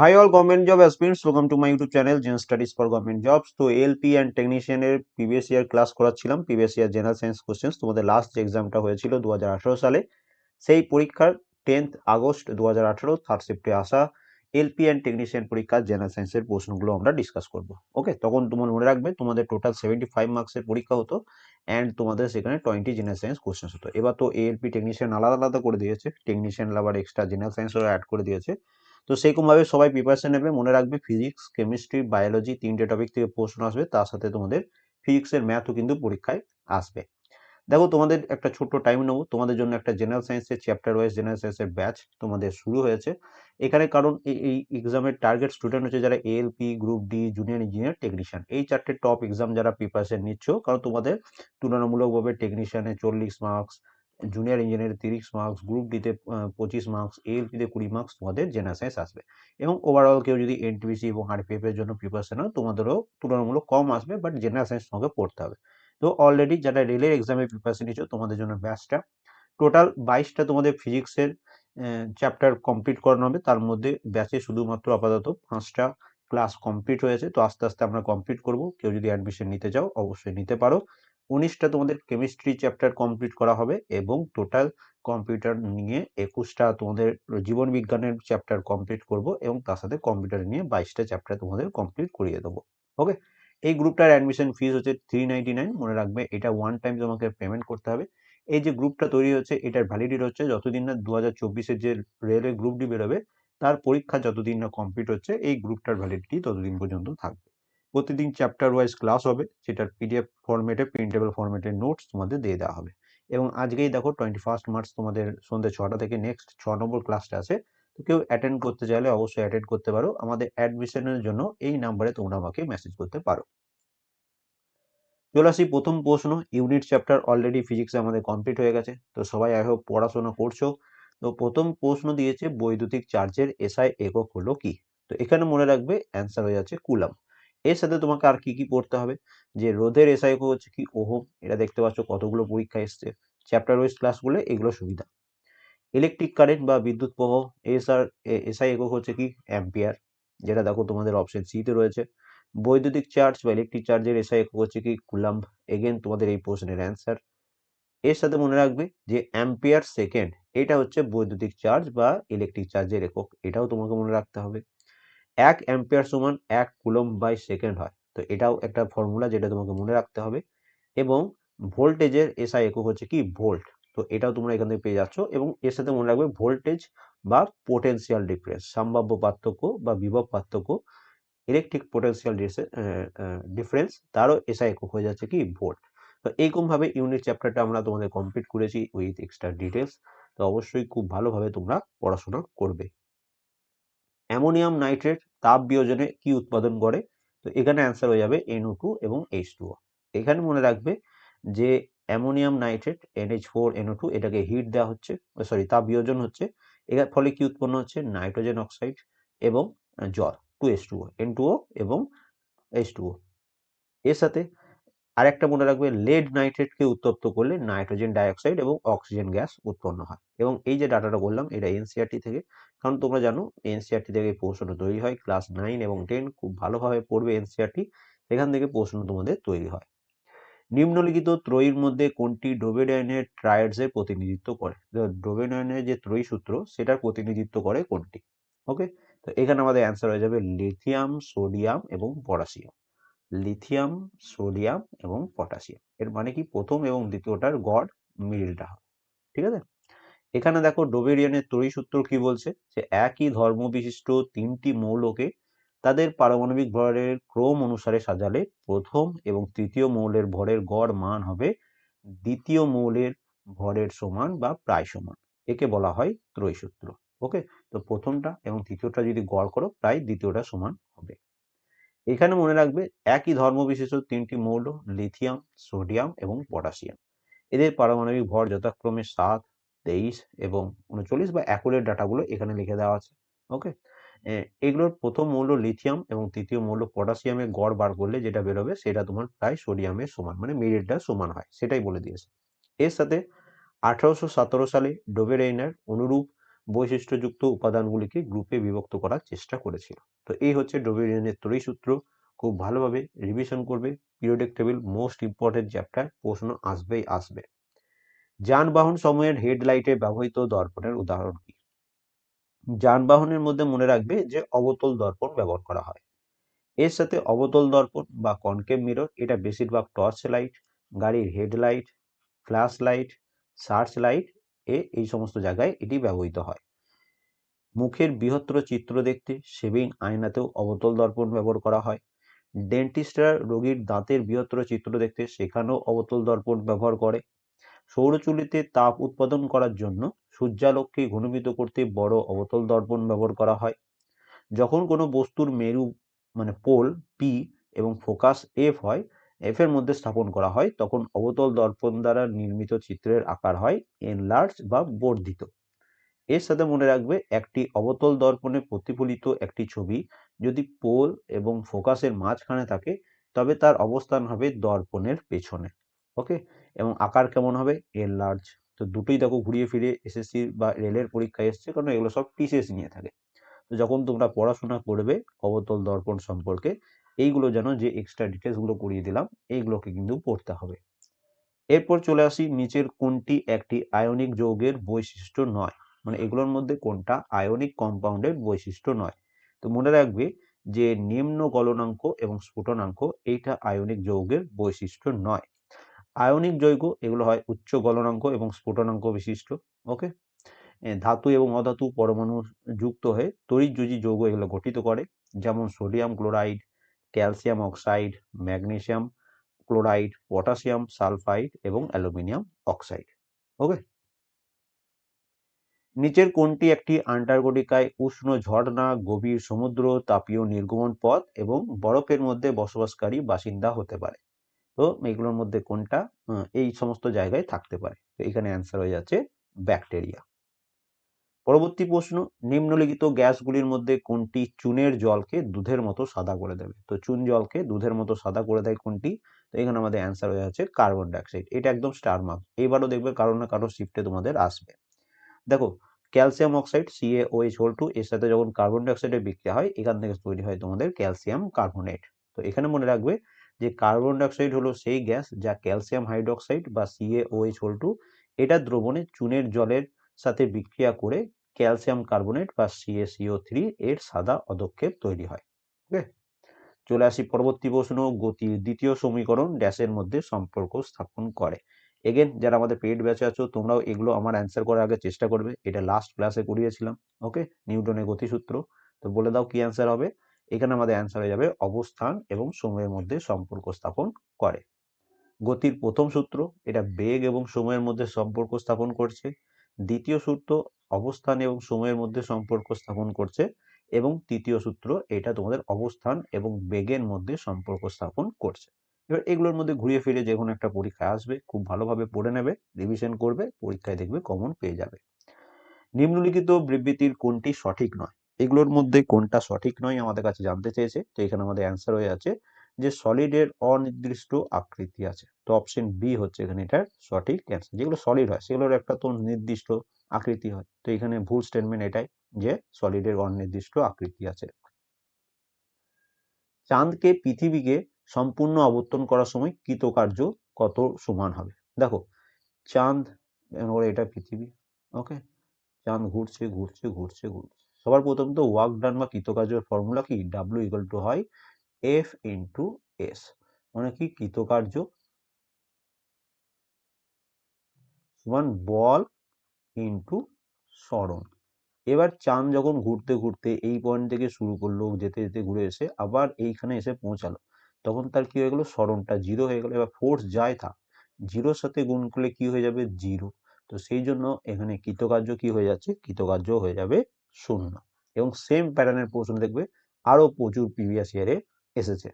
Hi all government job aspirants welcome to my YouTube channel Gen studies for government jobs তো LP and টেকনিশিয়ানের previous year class করাচ্ছিলাম previous year general science questions তোমাদের last যে এক্সামটা হয়েছিল দু হাজার আঠারো সালে, সেই পরীক্ষার টেন্থ আগস্ট দু হাজার আঠারো থার্ড শিফটে আসা এলপি অ্যান্ড টেকনিশিয়ান পরীক্ষার জেনারেল সায়েন্সের প্রশ্নগুলো আমরা ডিসকাস করব। ওকে তখন তোমার মনে রাখবে, তোমাদের টোটাল সেভেন্টি ফাইভ মার্কসের পরীক্ষা হতো অ্যান্ড তোমাদের সেখানে টোয়েন্টি জেনারেল সায়েন্স কোশ্চেন্স হতো। এবার তো এএলপি টেকনিশিয়ান আলাদা আলাদা করে দিয়েছে টেকনিশিয়ান আবার এক্সট্রা জেনারেল সায়েন্সও অ্যাড করে দিয়েছে। তো সেরকমভাবে সবাই প্রিপারেশন নেবে। মনে রাখবে ফিজিক্স কেমিস্ট্রি বায়োলজি তিনটে টপিক থেকে প্রশ্ন আসবে। তার সাথে তোমাদের ফিজিক্সের ম্যাথও কিন্তু পরীক্ষায় আসবে। দেখো তোমাদের একটা ছোট্ট টাইম নেব। তোমাদের জন্য একটা জেনারেল সায়েন্সের চ্যাপ্টার ওয়াইজ জেনারেল সায়েন্সের ব্যাচ তোমাদের শুরু হয়েছে। এখানে কারণ এই এক্সামের টার্গেট স্টুডেন্ট হচ্ছে যারা ALP group D junior engineer technician এই চারটে টপ এক্সাম যারা প্রিপারেশন নিচ্ছ, কারণ তোমাদের তুলনামূলকভাবে টেকনিশিয়ানে চল্লিশ মার্কস জুনিয়র ইঞ্জিনিয়ার তিরিশ মার্কস গ্রুপ ডিতে পঁচিশ মার্কস এএলপিতে কুড়ি মার্কস তোমাদের জেনারেল সায়েন্স আসবে। এবং ওভারঅল কেউ যদি এনটিপিসি এবং আরপিএফ এর জন্য প্রিপারেশন হয় তোমাদেরও তুলনামূলক কম আসবে বাট জেনারেল সায়েন্স তোমাকে পড়তে হবে। তো অলরেডি যারা রেলের এক্সামে প্রিপারেশন নিচ্ছ তোমাদের জন্য ব্যাচটা টোটাল বাইশটা তোমাদের ফিজিক্সের চ্যাপ্টার কমপ্লিট করানো হবে। তার মধ্যে ব্যাচে শুধুমাত্র আপাতত পাঁচটা ক্লাস কমপ্লিট হয়েছে। তো আস্তে আস্তে আমরা কমপ্লিট করব। কেউ যদি অ্যাডমিশন নিতে চাও, অবশ্যই নিতে পারো। উনিশটা তোমাদের কেমিস্ট্রি চ্যাপ্টার কমপ্লিট করা হবে এবং টোটাল কম্পিউটার নিয়ে একুশটা তোমাদের জীবন বিজ্ঞানের চ্যাপ্টার কমপ্লিট করব এবং তার সাথে কম্পিউটার নিয়ে বাইশটা চ্যাপ্টার তোমাদের কমপ্লিট করিয়ে দেবো। ওকে এই গ্রুপটার অ্যাডমিশন ফিস হচ্ছে থ্রি নাইনটি নাইন মনে রাখবে এটা ওয়ান টাইম তোমাকে পেমেন্ট করতে হবে। এই যে গ্রুপটা তৈরি হচ্ছে, এটার ভ্যালিডিটি হচ্ছে যতদিন না দু হাজার চব্বিশের যে রেলের গ্রুপটি বেরোবে, তার পরীক্ষা যতদিন না কমপ্লিট হচ্ছে, এই গ্রুপটার ভ্যালিডিটি ততদিন পর্যন্ত থাকবে। প্রতিদিন চ্যাপ্টার ওয়াইজ ক্লাস হবে, সেটার পিডিএফ ফরম্যাটে প্রিন্টেবল ফরম্যাটের নোটস তোমাদের দিয়ে দেওয়া হবে। এবং আজকেই দেখো টোয়েন্টি ফার্স্ট মার্চ তোমাদের সন্ধ্যে ছটা থেকে নেক্সট ছ নম্বর ক্লাসটা আছে, তো কেউ অ্যাটেন্ড করতে চাইলে অবশ্যই অ্যাটেন্ড করতে পারো। আমাদের অ্যাডমিশনের জন্য এই নাম্বারে তোমরা আমাকে মেসেজ করতে পারো। চলে আসি প্রথম প্রশ্ন ইউনিট চ্যাপ্টার অলরেডি ফিজিক্সে আমাদের কমপ্লিট হয়ে গেছে, তো সবাই আই হোপ পড়াশোনা করছ। তো প্রথম প্রশ্ন দিয়েছে, বৈদ্যুতিক চার্জের এসআই একক হলো কি? তো এখানে মনে রাখবে অ্যান্সার হয়ে যাচ্ছে কুলাম। এর সাথে তোমাকে আর কি কি পড়তে হবে? যে রোধের এসআই হচ্ছে কি? ওহম, এটা দেখতে পাচ্ছ কতগুলো পরীক্ষা এসছে। চ্যাপ্টার ওয়াইজ ক্লাসগুলো এগুলো সুবিধা। ইলেকট্রিক কারেন্ট বা বিদ্যুৎ প্রবাহ এসআর এসআই একক হচ্ছে কি? অ্যাম্পিয়ার যেটা দেখো তোমাদের অপশন সিতে রয়েছে। বৈদ্যুতিক চার্জ বা ইলেকট্রিক চার্জের এসআই একক হচ্ছে কি? কুলাম্ব। এগেন তোমাদের এই প্রশ্নের অ্যান্সার এর সাথে মনে রাখবে যে অ্যাম্পিয়ার সেকেন্ড এটা হচ্ছে বৈদ্যুতিক চার্জ বা ইলেকট্রিক চার্জের একক। এটাও তোমাকে মনে রাখতে হবে। এক অ্যাম্পিয়ার সমান এক কুলম বাই সেকেন্ড হয়। তো এটাও একটা ফর্মুলা যেটা তোমাকে মনে রাখতে হবে। এবং ভোল্টেজের এসআই একক হচ্ছে কি? ভোল্ট তো এটাও তোমরা এখান থেকে পেয়ে যাচ্ছ এবং এর সাথে মনে রাখবে ভোল্টেজ বা পোটেন্সিয়াল ডিফারেন্স সম্ভাব্য পার্থক্য বা বিভব পার্থক্য ইলেকট্রিক পোটেন্সিয়াল ডিফারেন্স তারও এসআই একক হয়ে যাচ্ছে কি? ভোল্ট তো এইরকমভাবে ইউনিট চ্যাপ্টারটা আমরা তোমাদের কমপ্লিট করেছি উইথ এক্সট্রা ডিটেলস তো অবশ্যই খুব ভালোভাবে তোমরা পড়াশোনা করবে। অ্যামোনিয়াম নাইট্রেট তাপ বিয়োজনে কি উৎপাদন করে? তো এখানে অ্যান্সার হয়ে যাবে এনও টু এবং এইচ টু এখানে মনে রাখবে যে ammonium nitrate NH four NO two এটাকে হিট দেওয়া হচ্ছে সরি তাপ বিয়োজন হচ্ছে। এর ফলে কি উৎপন্ন হচ্ছে? নাইট্রোজেন অক্সাইড এবং জল two S two N two O এবং এইচ টু ও এর সাথে আরেকটা মনে রাখবে লেড নাইট্রেটকে উত্তপ্ত করলে নাইট্রোজেন ডাইঅক্সাইড এবং অক্সিজেন গ্যাস উৎপন্ন হয়। এবং এই যে ডাটাটা বললাম, এটা এনসিআরটি থেকে। কারণ তোমরা জানো এনসিআরটি থেকে প্রশ্ন তৈরি হয় ক্লাস নাইন এবং টেন খুব ভালোভাবে পড়বে এনসিআরটি এখান থেকে প্রশ্ন তোমাদের তৈরি হয়। নিম্নলিখিত ত্রয়ীর মধ্যে কোনটি ডোবেডায়নের ট্রায়াডসের প্রতিনিধিত্ব করে? ডোবেডায়নের যে ত্রয়ী সূত্র, সেটার প্রতিনিধিত্ব করে কোনটি? ওকে তো এখানে আমাদের অ্যান্সার হয়ে যাবে লিথিয়াম সোডিয়াম এবং পটাশিয়াম লিথিয়াম, সোডিয়াম এবং পটাশিয়াম। এর মানে কি? প্রথম এবং দ্বিতীয়টার গড় মিডিলটা হবে ঠিক আছে? এখানে দেখো ডোবেরিয়ানের ত্রয়ী সূত্র কি বলছে? যে একই ধর্ম বিশিষ্ট তিনটি মৌলকে তাদের পারমাণবিক ভরের ক্রম অনুসারে সাজালে প্রথম এবং তৃতীয় মৌলের ভরের গড় মান হবে দ্বিতীয় মৌলের ভরের সমান বা প্রায় সমান। একে বলা হয় ত্রয়ী সূত্র ওকে? তো প্রথমটা এবং তৃতীয়টা যদি গড় করো, প্রায় দ্বিতীয়টা সমান হবে। এখানে মনে রাখবে একই ধর্ম বিশেষ তিনটি মৌল, লিথিয়াম, সোডিয়াম এবং পটাশিয়াম। এদের পারমাণবিক ভর যথাক্রমে সাত, তেইশ এবং উনচল্লিশ বা অ্যাকুলের ডাটাগুলো এখানে লিখে দেওয়া আছে ওকে এগুলোর প্রথম মৌল লিথিয়াম এবং তৃতীয় মৌল পটাশিয়ামের গড় বার করলে যেটা বেরোবে সেটা তোমার প্রায় সোডিয়ামের সমান মানে মিডিলটা সমান হয়, সেটাই বলে দিয়েছে। এর সাথে আঠারোশো সতেরো সালে ডোবেরেইনার অনুরূপ বৈশিষ্ট্যযুক্ত উপাদানগুলিকে গ্রুপে বিভক্ত করার চেষ্টা করেছিল। তো এই হচ্ছে ডোবেরিয়ানের ত্রয়ী সূত্র। খুব ভালোভাবে রিভিশন করবে। Periodic table most important chapter প্রশ্ন আসবেই আসবে। যানবাহন সময়ের হেডলাইটে ব্যবহৃত দর্পণের উদাহরণ কি? যানবাহনের মধ্যে মনে রাখবে যে অবতল দর্পণ ব্যবহার করা হয়। এর সাথে অবতল দর্পণ বা কনকেভ মিরর এটা বেশিরভাগ টর্চ লাইট গাড়ির headlight flash light search light এ এই সমস্ত জায়গায় এটি ব্যবহৃত হয়। মুখের বৃহত্তর চিত্র দেখতে শেভিং আয়নাতেও অবতল দর্পণ ব্যবহার করা হয়। ডেন্টিস্টরা রোগীর দাঁতের বৃহত্তর চিত্র দেখতে সেখানেও অবতল দর্পণ ব্যবহার করে। সৌরচুল্লিতে তাপ উৎপাদন করার জন্য সূর্যালোককে ঘনীভূত করতে বড় অবতল দর্পণ ব্যবহার করা হয়। যখন কোনো বস্তুর মেরু মানে পোল, পি এবং ফোকাস এফ হয় এফ এর মধ্যে স্থাপন করা হয়, তখন অবতল দর্পণ দ্বারা নির্মিত চিত্রের আকার হয় এনলার্জ বা বর্ধিত। এর সাথে মনে রাখবে, একটি অবতল দর্পণে প্রতিফলিত একটি ছবি যদি পোল এবং ফোকাসের মাঝখানে থাকে, তবে তার অবস্থান হবে দর্পণের পেছনে। ওকে? এবং আকার কেমন হবে? এনলার্জ তো দুটোই দেখো ঘুরিয়ে ফিরে এসএসসি বা রেলের পরীক্ষায় এসছে, কারণ এগুলো সব টিসিএস নিয়ে থাকে। তো যখন তোমরা পড়াশোনা করবে অবতল দর্পণ সম্পর্কে এইগুলো যেন যে এক্সট্রা ডিটেলসগুলো করিয়ে দিলাম, এইগুলোকে কিন্তু পড়তে হবে। এরপর চলে আসি নিচের কোনটি একটি আয়নিক যৌগের বৈশিষ্ট্য নয়। মানে এগুলোর মধ্যে কোনটা আয়নিক কম্পাউন্ডের বৈশিষ্ট্য নয়। তো মনে রাখবে যে নিম্ন গলনাঙ্ক এবং স্ফুটনাঙ্ক এইটা আয়নিক যৌগের বৈশিষ্ট্য নয়। আয়নিক যৌগ এগুলো হয় উচ্চ গলনাঙ্ক এবং স্ফুটনাঙ্ক বিশিষ্ট ওকে ধাতু এবং অধাতু পরমাণু যুক্ত হয়ে তড়িৎযোজী যৌগ এগুলো গঠিত করে, যেমন sodium chloride calcium oxide, magnesium chloride potassium sulphide এবং অ্যালুমিনিয়াম অক্সাইড। ওকে? নিচের কোনটি একটি আন্টার্কটিকায় উষ্ণ ঝর্ণা, গভীর সমুদ্র, তাপীয় নির্গমন পথ এবং বরফের মধ্যে বসবাসকারী বাসিন্দা হতে পারে। তো এগুলোর মধ্যে কোনটা? এই সমস্ত জায়গায় থাকতে পারে। তো এখানে অ্যান্সার হয়ে যাচ্ছে ব্যাকটেরিয়া পরবর্তী প্রশ্ন, নিম্নলিখিত গ্যাসগুলির মধ্যে কোনটি চুনের জলকে দুধের মতো সাদা করে দেবে? তো চুন জলকে দুধের মতো সাদা করে দেয় কোনটি? তো এখানে আমাদের অ্যান্সার হয়ে যাচ্ছে কার্বন ডাইঅক্সাইড এটা একদম স্টার মার্ক এইবারও দেখবে কারও না কারও শিফটে তোমাদের আসবে। দেখো calcium oxide CAOH whole two এর সাথে যখন কার্বন ডাইঅক্সাইডের বিক্রিয়া হয়, এখান থেকে তৈরি হয় তোমাদের ক্যালসিয়াম কার্বনেট তো এখানে মনে রাখবে যে কার্বন ডাইঅক্সাইড হলো সেই গ্যাস যা ক্যালসিয়াম হাইড্রোক্সাইড বা C A O H whole two এটা দ্রবণে চুনের জলের সাথে বিক্রিয়া করে ক্যালসিয়াম কার্বোনেট বা C A C O three এর সাদা অদক্ষেপ তৈরি হয়। ওকে? চলে আসি পরবর্তী প্রশ্ন, গতির দ্বিতীয় সমীকরণ ড্যাশের মধ্যে সম্পর্ক স্থাপন করে। এগেন যারা আমাদের পেড ব্যাচে আছো, তোমরাও এগুলো আমার অ্যান্সার করার আগে চেষ্টা করবে। এটা লাস্ট ক্লাসে করিয়েছিলাম, ওকে? নিউটনের গতিসূত্র। তো বলে দাও কি অ্যান্সার হবে? এখানে আমাদের অ্যান্সার হয়ে যাবে অবস্থান এবং সময়ের মধ্যে সম্পর্ক স্থাপন করে। গতির প্রথম সূত্র, এটা বেগ এবং সময়ের মধ্যে সম্পর্ক স্থাপন করছে। দ্বিতীয় সূত্র অবস্থান এবং সময়ের মধ্যে সম্পর্ক স্থাপন করছে এবং তৃতীয় সূত্র এটা তোমাদের অবস্থান এবং বেগের মধ্যে সম্পর্ক স্থাপন করছে। এবার এগুলোর মধ্যে ঘুরিয়ে ফিরে যে কোনো একটা পরীক্ষায় আসবে, খুব ভালোভাবে পড়ে নেবে রিভিশন করবে, পরীক্ষায় দেখবে কমন পেয়ে যাবে। নিম্নলিখিত বিবৃতির কোনটি সঠিক নয়? এগুলোর মধ্যে কোনটা সঠিক নয় আমাদের কাছে জানতে চেয়েছে, তো এখানে আমাদের অ্যান্সার হয়ে আছে। যে সলিডের অনির্দিষ্ট আকৃতি আছে। তো অপশন বি হচ্ছে এখানে এটার সঠিক অ্যান্সার যেগুলো সলিড হয়, সেগুলোর একটা তো নির্দিষ্ট আকৃতি হয়। তো এখানে ভুল স্টেটমেন্ট এটাই যে সলিডের অনির্দিষ্ট আকৃতি আছে। চাঁদকে পৃথিবীকে সম্পূর্ণ আবর্তন করার সময় কৃতকার্য কত সমান হবে? দেখো, চাঁদ এটা পৃথিবী ওকে চাঁদ ঘুরছে ঘুরছে ঘুরছে ঘুরছে। সবার প্রথম তো ওয়ার্ক ডান বা কৃতকার্যের ফর্মুলা কি? ডাব্লিউ ইকুয়াল টু হয় এফ ইন্টু এস মানে কি? কৃতকার্য। সমান বল ইন্টু স্মরণ এবার চাঁদ যখন ঘুরতে ঘুরতে এই পয়েন্ট থেকে শুরু করল, যেতে যেতে ঘুরে এসে আবার এইখানে এসে পৌঁছালো। তখন তার কি হয়ে গেল? স্মরণটা জিরো হয়ে গেল। এবার ফোর্স যায় থাক জিরোর সাথে গুণ করলে কি হয়ে যাবে? জিরো তো সেই জন্য এখানে কৃতকার্য কি হয়ে যাচ্ছে? কৃতকার্য হয়ে যাবে শূন্য। এবং সেম প্যাটার্নের প্রশ্ন দেখবে, আরও প্রচুর প্রিভিয়াস ইয়ারে এসেছে।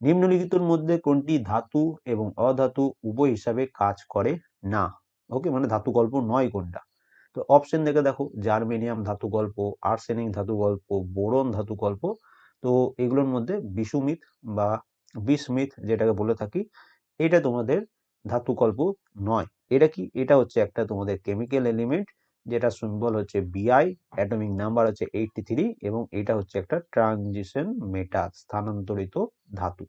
নিম্নলিখিতর মধ্যে কোনটি ধাতু এবং অধাতু উভয় হিসাবে কাজ করে? না। ওকে মানে ধাতু গল্প নয় কোনটা? তো অপশন দেখে দেখো জার্মেনিয়াম ধাতু গল্প আর্সেনিক ধাতু গল্প বোরন ধাতু গল্প তো এগুলোর মধ্যে বিসুমিত বা বিস্মিত যেটাকে বলে থাকি, এটা তোমাদের ধাতু গল্প নয়। এটা কি? এটা হচ্ছে একটা তোমাদের কেমিক্যাল এলিমেন্ট যেটা সিম্বল হচ্ছে বিআই অ্যাটমিক নাম্বার হচ্ছে এইটটি থ্রি এবং এটা হচ্ছে একটা ট্রানজিশন মেটাল স্থানান্তরিত ধাতু।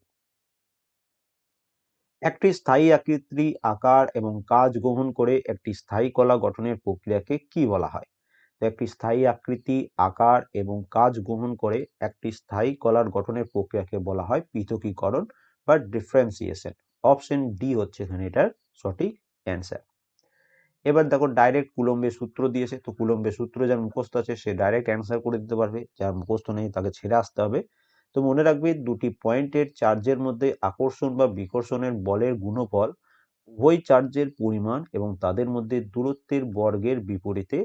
একটি স্থায়ী আকৃতি, আকার এবং কাজ গ্রহণ করে একটি স্থায়ী কলা গঠনের প্রক্রিয়াকে কি বলা হয়? একটি স্থায়ী আকৃতি, আকার এবং কাজ গ্রহণ করে একটি স্থায়ী কলার গঠনের প্রক্রিয়াকে বলা হয় পৃথকীকরণ বা ডিফারেন্সিয়েশন অপশন ডি হচ্ছে এখানে এটার সঠিক অ্যান্সার এবার দেখো ডাইরেক্ট কুলম্বের সূত্র দিয়েছে। তো কুলম্বের সূত্র যার মুখস্থ আছে, সে ডাইরেক্ট অ্যান্সার করে দিতে পারবে। যার মুখস্থ নেই, তাকে ছেড়ে আসতে হবে। তো মনে রাখবে, দুটি পয়েন্টের চার্জের মধ্যে আকর্ষণ বা বিকর্ষণের বলের গুণফল উভয় চার্জের পরিমাণ এবং তাদের মধ্যে দূরত্বের বর্গের বিপরীতে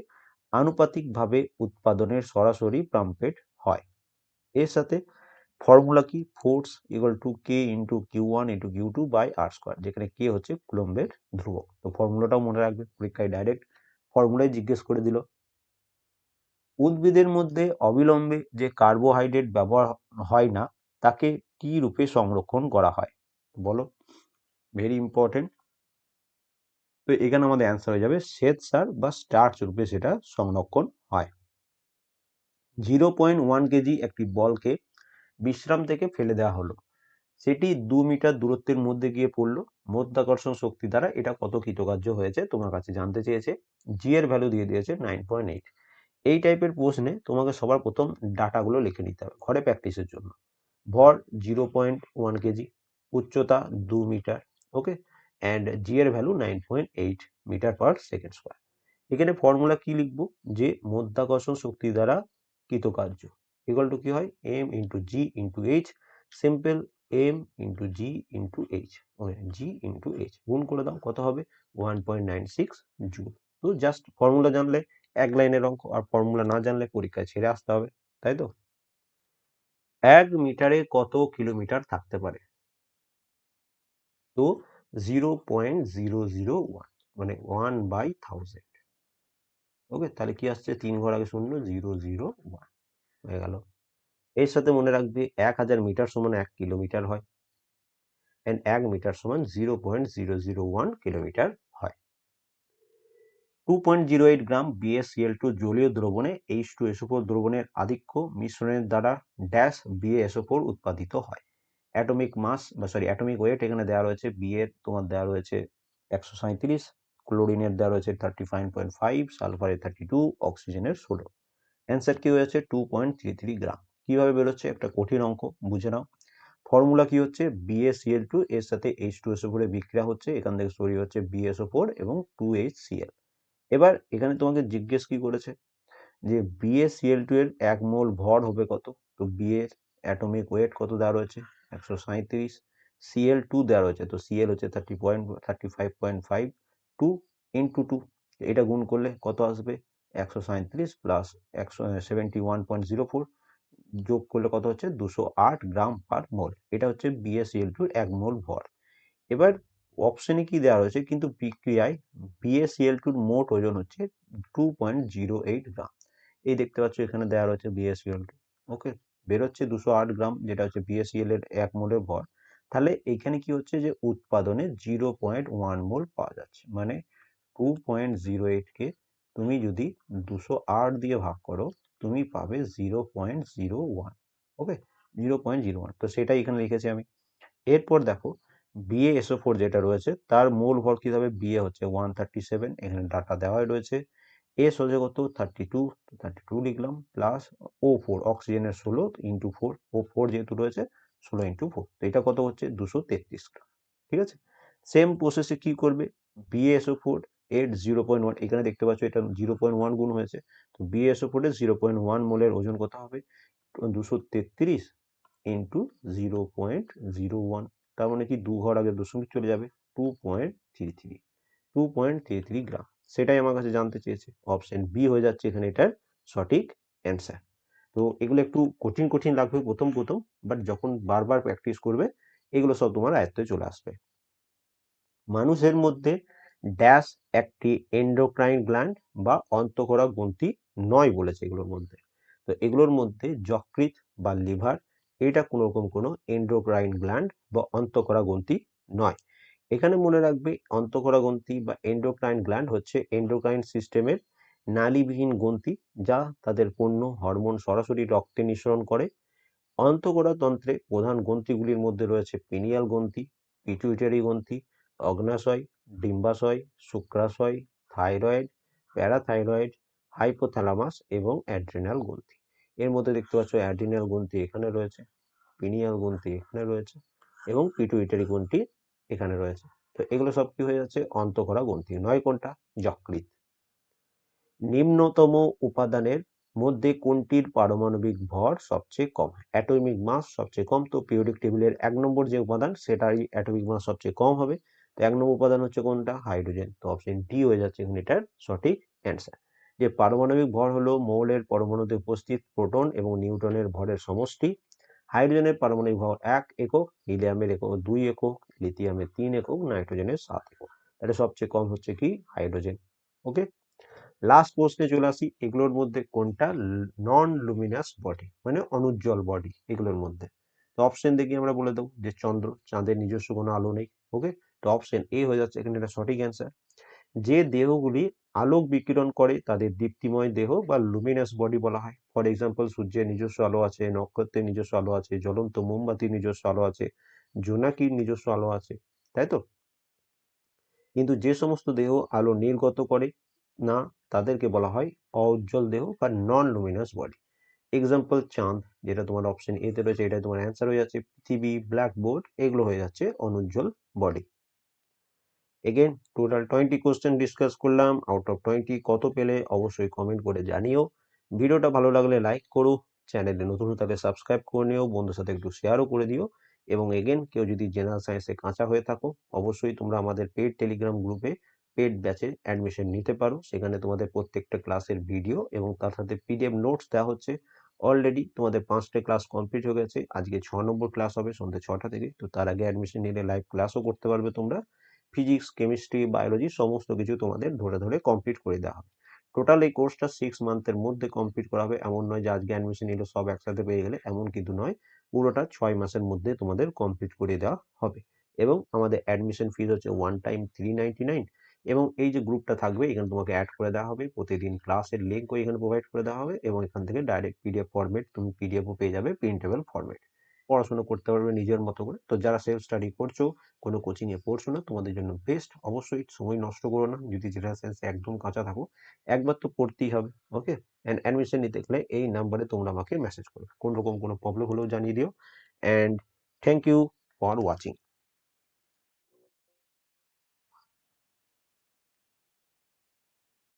আনুপাতিকভাবে উৎপাদনের সরাসরি প্রাম্পেট হয়। এর সাথে ফর্মুলা কি? Force equal to K into Q one into Q two by R square যেখানে কে হচ্ছে কুলম্বের ধ্রুবক। তো ফর্মুলাটাও মনে রাখবে, পরীক্ষায় ডাইরেক্ট ফর্মুলাই জিজ্ঞেস করে দিল। উদ্ভিদের মধ্যে অবিলম্বে যে কার্বোহাইড্রেট ব্যবহার হয় না, তাকে কি রূপে সংরক্ষণ করা হয়। বলো ভেরি ইম্পর্টেন্ট তো এখানে আমাদের অ্যান্সার হয়ে যাবে, শ্বেত সার বা স্টার্চ রূপে সেটা সংরক্ষণ হয়। জিরো পয়েন্ট ওয়ান কেজি একটি বলকে বিশ্রাম থেকে ফেলে দেওয়া হলো। সেটি দু মিটার দূরত্বের মধ্যে গিয়ে পড়ল। মধ্যাকর্ষণ শক্তি দ্বারা এটা কত কৃতকার্য হয়েছে তোমার কাছে জানতে চেয়েছে। জি এর ভ্যালু দিয়ে দিয়েছে নাইন পয়েন্ট এইট এই টাইপের প্রশ্নে তোমাকে সবার প্রথম ডাটাগুলো লিখে নিতে হবে ঘরে প্র্যাকটিসের জন্য। ভর জিরো পয়েন্ট ওয়ান কেজি উচ্চতা দু মিটার ওকে অ্যান্ড জি এর value nine point eight metre per second square এখানে ফর্মুলা কি লিখব? যে মধ্যাকর্ষণ শক্তি দ্বারা কৃতকার্য। ইকুয়াল টু কি হয়? M into G into H simple M into G into H okay G into H গুণ করে দাও, কত হবে? One point nine six joule. তো জাস্ট ফর্মুলা জানলে, এক লাইনের অঙ্ক আর ফর্মুলা না জানলে পরীক্ষায় ছেড়ে আসতে হবে, তাই তো? এক মিটারে কত কিলোমিটার থাকতে পারে? তো zero point zero zero one মানে ওয়ান বাই থাউজেন্ড ওকে, তাহলে কি আসছে? তিন ঘর আগে শূন্য জিরো জিরো ওয়ান হয়ে গেল। এর সাথে মনে রাখবে এক হাজার মিটার সমান এক কিলোমিটার হয়। অ্যান্ড এক মিটার সমান zero point zero zero one kilometre হয়। Two point zero eight gram BACL two জলীয় দ্রবণে এইচ টু এসো ফোর দ্রবণের আধিক্য মিশ্রণের দ্বারা ড্যাশ বিএসও ফোর উৎপাদিত হয়। অ্যাটমিক মাস বা সরি অ্যাটমিক ওয়েট এখানে দেওয়া রয়েছে বিয়ের তোমার দেওয়া রয়েছে একশো সাঁত্রিশ ক্লোরিনের দেওয়া রয়েছে থার্টি ফাইভ পয়েন্ট ফাইভ সালফারের থার্টি টু অক্সিজেনের ষোলো। অ্যান্সার কি হয়েছে two point three three gram কীভাবে বেরোচ্ছে? একটা কঠিন অঙ্ক, বুঝে নাও। ফর্মুলা কি হচ্ছে? বিএসিএল টু এর সাথে এইচ টু এসও ফোরে বিক্রিয়া হচ্ছে। এখান থেকে সরি হচ্ছে বিএসও ফোর এবং টু এইচ সিএল এবার এখানে তোমাকে জিজ্ঞেস কি করেছে? যে বিএসিএল টু এর এক মোল ভর হবে কত? তো বিএর অ্যাটমিক ওয়েট কত দেওয়া রয়েছে? একশো সাঁত্রিশ সিএল টু দেওয়া রয়েছে। তো সিএল হচ্ছে thirty point thirty five point five two into two এটা গুণ করলে কত আসবে? একশো সাঁত্রিশ প্লাস একশো seventy one point zero four যোগ করলে কত হচ্ছে? দুশো আট গ্রাম পার মোল এটা হচ্ছে বিএসএল টুর এক মোল ভর। এবার অপশনে কি দেওয়া রয়েছে? কিন্তু বিক্রিয়ায় বিএসএল টুর মোট ওজন হচ্ছে two point zero eight gram এই দেখতে পাচ্ছ এখানে দেওয়া রয়েছে বিএসএল টু ওকে, বেরোচ্ছে দুশো আট গ্রাম যেটা হচ্ছে বিএসএল এর এক মোলের ভর। তাহলে এখানে কি হচ্ছে যে উৎপাদনে জিরো পয়েন্ট ওয়ান মোল পাওয়া যাচ্ছে। মানে টু পয়েন্ট জিরো এইটকে তুমি যদি দুশো আট দিয়ে ভাগ করো, তুমি পাবে zero point zero one okay zero point zero one তো সেটাই এখানে লিখেছি আমি। এরপর দেখো বিএ এসও ফোর যেটা রয়েছে, তার মূল ভর কী হবে? বিএ হচ্ছে ওয়ান থার্টি সেভেন এখানে ডাটা দেওয়াই রয়েছে। এস হচ্ছে কত? থার্টি টু থার্টি টু লিখলাম প্লাস ও ফোর অক্সিজেনের ষোলো ইন্টু ফোর ও ফোর যেহেতু রয়েছে, ষোলো ইন্টু ফোর তো এটা কত হচ্ছে? দুশো তেত্রিশ। গ্রাম ঠিক আছে? সেম প্রসেসে কি করবে? বিএসও ফোর এর জিরো পয়েন্ট ওয়ান এখানে দেখতে পাচ্ছ এটা জিরো পয়েন্ট ওয়ান গুণ হয়েছে। তো বিএসও ফোরের জিরো পয়েন্ট ওয়ান মোলের ওজন কত হবে? দুশো তেত্রিশ into zero point zero one তার মানে কি? দু ঘর আগে দশমিক চলে যাবে two point three three two point three three gram. সেটাই আমার কাছে জানতে চেয়েছে। অপশন বি হয়ে যাচ্ছে এখানে এটার সঠিক অ্যান্সার তো এগুলো একটু কঠিন কঠিন লাগবে প্রথম প্রথম বাট যখন বারবার প্র্যাকটিস করবে, এগুলো সব তোমার আয়ত্তে চলে আসবে। মানুষের মধ্যে ড্যাশ একটি এন্ডোক্রাইন গ্ল্যান্ড বা অন্তঃকরা গ্রন্থি নয় বলেছে এগুলোর মধ্যে। তো এগুলোর মধ্যে যকৃত বা লিভার এটা কোনো রকম কোনো এন্ডোক্রাইন গ্ল্যান্ড বা অন্তঃকরা গ্রন্থি নয়। এখানে মনে রাখবে অন্তঃকরা গ্রন্থি বা এন্ডোক্রাইন গ্ল্যান্ড হচ্ছে এন্ডোক্রাইন সিস্টেমের নালীবিহীন গ্রন্থি যা তাদের পণ্য, হরমোন সরাসরি রক্তে নিঃসরণ করে। অন্তঃকোরা তন্ত্রে প্রধান গ্রন্থিগুলির মধ্যে রয়েছে পিনিয়াল গ্রন্থি, পিটুইটারি গ্রন্থি, অগ্নাশয় ডিম্বাশয় শুক্রাশয়, থাইরয়েড, প্যারাথাইরয়েড, হাইপোথ্যালামাস এবং অ্যাড্রিনাল গ্রন্থি। এর মধ্যে দেখতে পাচ্ছ অ্যাড্রিনাল গ্রন্থি এখানে রয়েছে, পিনিয়াল গ্রন্থি এখানে রয়েছে এবং পিটুইটারি গ্রন্থি এখানে রয়েছে। তো এগুলো সব কি হয়ে যাচ্ছে? অন্তঃকরা গ্রন্থি। নয় কোনটা? যকৃৎ। নিম্নতম উপাদানের মধ্যে কোনটির পারমাণবিক ভর সবচেয়ে কম? অ্যাটমিক মাস সবচেয়ে কম। তো পিরিয়ডিক টেবিলের এক নম্বর যে উপাদান, সেটারই অ্যাটমিক মাস সবচেয়ে কম হবে। তো এক নম্বর উপাদান হচ্ছে কোনটা? হাইড্রোজেন। তো অপশন ডি হয়ে যাচ্ছে এখানে এটার সঠিক অ্যান্সার যে পারমাণবিক ভর হলো মৌলের পরমাণুতে উপস্থিত প্রোটন এবং নিউট্রনের ভরের সমষ্টি। হাইড্রোজেনের পারমাণবিক ভর এক একক, হিলিয়ামের একক, দুই একক, লিথিয়ামের তিন একক, নাইট্রোজেনের সাত একক। তাহলে সবচেয়ে কম হচ্ছে কি? হাইড্রোজেন। ওকে লাস্ট প্রশ্নে চলে আসি। এগুলোর মধ্যে কোনটা? নন লুমিনাস বডি মানে অনুজ্জ্বল বডি এগুলোর মধ্যে। তো অপশন দেখি আমরা বলে দেবো যে চন্দ্র, চাঁদের নিজস্ব কোনো আলো নেই। ওকে অপশন এ হয়ে যাচ্ছে, এখানে এটা সঠিক অ্যান্সার যে দেহগুলি আলোক বিকিরণ করে, তাদের দীপ্তিময় দেহ বা লুমিনাস বডি বলা হয়। ফর এক্সাম্পল সূর্যের নিজস্ব আলো আছে, নক্ষত্রের নিজস্ব আলো আছে, জ্বলন্ত মোমবাতির নিজস্ব আলো আছে, জোনাকির নিজস্ব আলো আছে, তাই তো? কিন্তু যে সমস্ত দেহ আলো নির্গত করে, না, তাদেরকে বলা হয় অউজ্জ্বল দেহ বা নন লুমিনাস বডি এক্সাম্পল চাঁদ, যেটা তোমার অপশন এতে রয়েছে এটা তোমার অ্যান্সার হয়ে যাচ্ছে। পৃথিবী ব্ল্যাক বোর্ড এগুলো হয়ে যাচ্ছে অনুজ্জ্বল body again total twenty question discuss করলাম আউট অফ টোয়েন্টি কত পেলে অবশ্যই কমেন্ট করে জানিও। ভিডিওটা ভালো লাগলে লাইক করো চ্যানেলে নতুন তাহলে সাবস্ক্রাইব করে নিও বন্ধুর সাথে একটু শেয়ারও করে দিও। এবং এগেন কেউ যদি জেনারেল সায়েন্সে কাঁচা হয়ে থাকো, অবশ্যই তোমরা আমাদের পেড টেলিগ্রাম গ্রুপে পেড ব্যাচে অ্যাডমিশন নিতে পারো। সেখানে তোমাদের প্রত্যেকটা ক্লাসের ভিডিও এবং তার সাথে পিডিএফ নোটস দেওয়া হচ্ছে। অলরেডি তোমাদের পাঁচটা ক্লাস কমপ্লিট হয়ে গেছে। আজকে ছ নম্বর ক্লাস হবে সন্ধ্যে ছটা থেকে। তো তার আগে অ্যাডমিশন নিলে লাইভ ক্লাসও করতে পারবে তোমরা। ফিজিক্স কেমিস্ট্রি বায়োলজি সমস্ত কিছু তোমাদের ধরে ধরে কমপ্লিট করে দেওয়া হবে। টোটাল এই কোর্সটা সিক্স মান্থের মধ্যে কমপ্লিট করা হবে। এমন নয় যে আজকে অ্যাডমিশন নিলে সব একসাথে পেয়ে গেলে, এমন কিন্তু নয়। পুরোটা ছয় মাসের মধ্যে তোমাদের কমপ্লিট করে দেওয়া হবে। এবং আমাদের অ্যাডমিশন ফিজ হচ্ছে one time three ninety nine এবং এই যে গ্রুপটা থাকবে, এখানে তোমাকে অ্যাড করে দেওয়া হবে। প্রতিদিন ক্লাসের লিঙ্কও এখানে প্রোভাইড করে দেওয়া হবে এবং এখান থেকে ডাইরেক্ট পিডিএফ ফরম্যাট তুমি পিডিএফও পেয়ে যাবে প্রিন্টেবল ফরম্যাট পড়াশোনা করতে পারবে নিজের মতো করে। তো যারা সেলফ স্টাডি করছ, কোনো কোচিংয়ে পড়ছো না, তোমাদের জন্য বেস্ট অবশ্যই সময় নষ্ট করো না। যদি জেনারেল সায়েন্সে একদম কাঁচা থাকো, একবার তো পড়তেই হবে ওকে অ্যান্ড অ্যাডমিশন নিতে গেলে এই নাম্বারে তোমরা আমাকে মেসেজ করবে। কোন রকম কোনো প্রবলেম হলেও জানিয়ে দিও। And thank you for watching